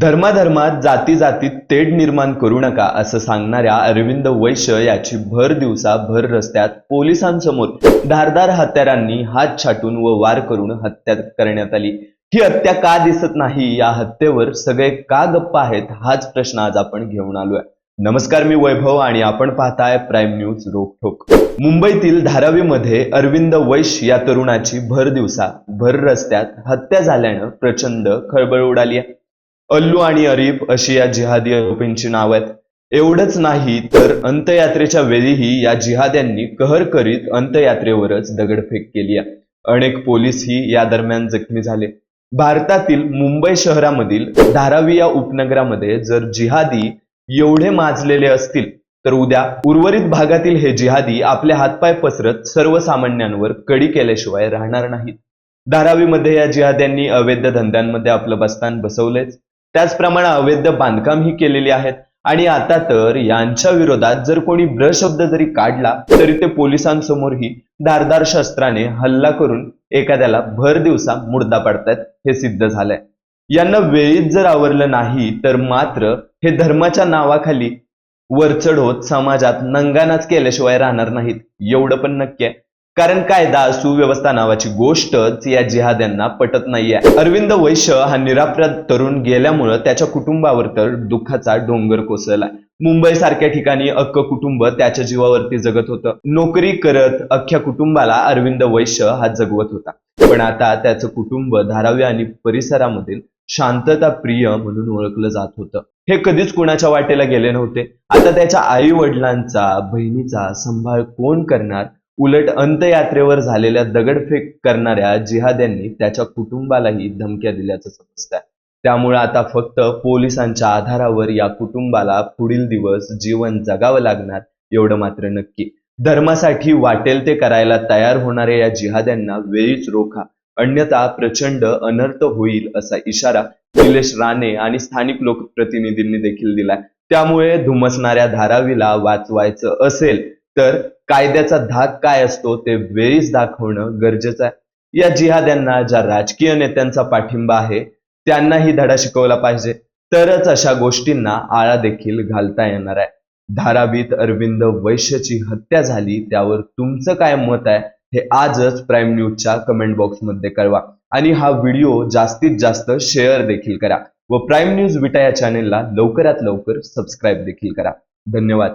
धर्माधर्मात जाती जातीत तेढ निर्माण करू नका असं सांगणाऱ्या अरविंद वैश्य याची भर दिवसा भर रस्त्यात पोलिसांसमोर धारदार हत्यारांनी हात छाटून व वार करून हत्या करण्यात आली. ही हत्या का दिसत नाही या हत्येवर सगळे का गप्प आहेत हाच प्रश्न आज आपण घेऊन आलोय. नमस्कार मी वैभव आणि आपण पाहताय प्राईम न्यूज रोखोक मुंबईतील धारावीमध्ये अरविंद वैश्य या तरुणाची भर दिवसा भर रस्त्यात हत्या झाल्यानं प्रचंड खळबळ उडाली आहे. अल्लू आणि अरीफ अशी या जिहादी आरोपींची नाव आहेत. एवढंच नाही तर अंत्ययात्रेच्या वेळीही या जिहाद्यांनी कहर करीत अंत्ययात्रेवरच दगडफेक केली आहे. अनेक पोलीसही या दरम्यान जखमी झाले. भारतातील मुंबई शहरामधील धारावी या उपनगरामध्ये जर जिहादी एवढे माजलेले असतील तर उद्या उर्वरित भागातील हे जिहादी आपले हातपाय पसरत सर्वसामान्यांवर कडी केल्याशिवाय राहणार नाहीत. धारावीमध्ये या जिहाद्यांनी अवैध धंद्यांमध्ये आपलं बस्तान बसवलेच त्याचप्रमाणे अवैध बांधकाम ही केलेली आहेत. आणि आता तर यांच्या विरोधात जर कोणी ब्र शब्द जरी काढला तरी ते पोलिसांसमोरही धारदार शस्त्राने हल्ला करून एखाद्याला भर दिवसा मुर्दा पाडतायत हे सिद्ध झालंय. यांना वेळीच जर आवरलं नाही तर मात्र हे धर्माच्या नावाखाली वरचढ होत समाजात नंगानाच केल्याशिवाय राहणार नाहीत. एवढं पण नक्की आहे. कारण कायदा सुव्यवस्था नावाची गोष्टच या जिहाद्यांना पटत नाहीये. अरविंद वैश्य हा निरापराध तरुण गेल्यामुळं त्याच्या कुटुंबावर तर दुःखाचा डोंगर कोसळला मुंबई सारख्या ठिकाणी अख्खं कुटुंब त्याच्या जीवावरती जगत होतं. नोकरी करत अख्ख्या कुटुंबाला अरविंद वैश्य हा जगवत होता. पण आता त्याचं कुटुंब धारावी आणि परिसरामधील शांतता प्रिय म्हणून ओळखलं जात होतं. हे कधीच कुणाच्या वाटेला गेले नव्हते. आता त्याच्या आई वडिलांचा बहिणीचा सांभाळ कोण करणार? उलट अंत्ययात्रेवर झालेल्या दगडफेक करणाऱ्या जिहाद्यांनी त्याच्या कुटुंबालाही धमक्या दिल्याचं समजतंय त्यामुळे आता फक्त पोलिसांच्या आधारावर या कुटुंबाला पुढील दिवस जीवन जगावं लागणार एवढं मात्र नक्की. धर्मासाठी वाटेल ते करायला तयार होणाऱ्या या जिहाद्यांना वेळीच रोखा. अन्यथा प्रचंड अनर्थ होईल असा इशारा निलेश राणे आणि स्थानिक लोकप्रतिनिधींनी देखील दिलाय. त्यामुळे धुमसणाऱ्या धारावीला वाचवायचं असेल तर कायद्याचा धाक काय असतो ते वेळीच दाखवणं गरजेचं आहे. या जिहाद्यांना ज्या राजकीय नेत्यांचा पाठिंबा आहे त्यांनाही धडा शिकवला पाहिजे. तरच अशा गोष्टींना आळा देखील घालता येणार आहे. धारावीत अरविंद वैश्यची हत्या झाली त्यावर तुमचं काय मत आहे हे आजच प्राईम न्यूजच्या कमेंट बॉक्समध्ये कळवा. आणि हा व्हिडिओ जास्तीत जास्त शेअर देखील करा. व प्राईम न्यूज विटा या चॅनेलला लवकरात लवकर सबस्क्राईब देखील करा. धन्यवाद.